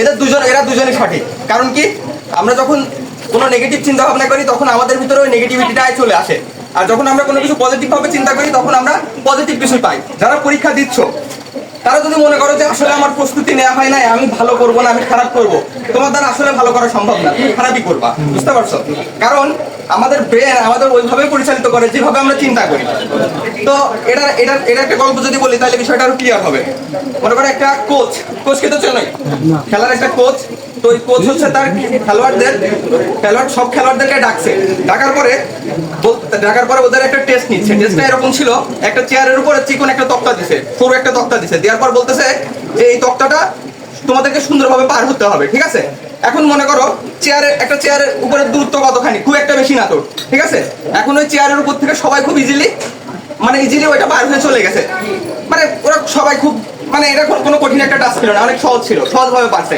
এদের দুজন, এরা দুজনই সঠিক। কারণ কি? আমরা যখন কোনো নেগেটিভ চিন্তা ভাবনা করি, তখন আমাদের ভিতরে ওই নেগেটিভিটিটাই চলে আসে। আর যখন আমরা কোনো কিছু পজিটিভ ভাবে চিন্তা করি, তখন আমরা পজিটিভ কিছু পাই। যারা পরীক্ষা দিচ্ছ তারা যদি মনে করো যে আসলে আমার প্রস্তুতি নেওয়া হয় নাই, আমি ভালো করব না, আমি খারাপ করব, তোমার দ্বারা আসলে ভালো করা সম্ভব না, তুমি খারাপই করবা, বুঝতে পারছ? কারণ আমাদের ব্রেন আমাদের ওইভাবে পরিচালিত করে যেভাবে আমরা চিন্তা করি। তো এটা এটা এটা একটা গল্প যদি বলি, তাহলে বিষয়টা আরও ক্লিয়ার হবে। মনে করো একটা কোচ কোচকে তো চেনোই? খেলার একটা কোচ তো ওই কোচ হচ্ছে তার খেলোয়াড়দের, খেলোয়াড় সব খেলোয়াড়দেরকে ডাকছে। ডাকার পরে ডাকার পরে ওদের একটা টেস্ট নিচ্ছে। টেস্টটা এরকম ছিল, একটা চেয়ারের উপরে চিকন একটা তক্তা দিছে একটা তক্তা দিছে। দেওয়ার পর বলতেছে যে এই তক্তাটা তোমাদেরকে সুন্দরভাবে পার হতে হবে, ঠিক আছে? এখন মনে করো চেয়ারের একটা চেয়ারের উপরে দূরত্ব কতখানি? খুব একটা বেশি না তো, ঠিক আছে? এখন ওই চেয়ারের উপর থেকে সবাই খুব ইজিলি মানে ইজিলি ওইটা পার হয়ে চলে গেছে। মানে ওরা সবাই খুব মানে এটা কোনো কঠিন একটা টাস্ক ছিল না, অনেক সহজ ছিল, সহজভাবে পারছে।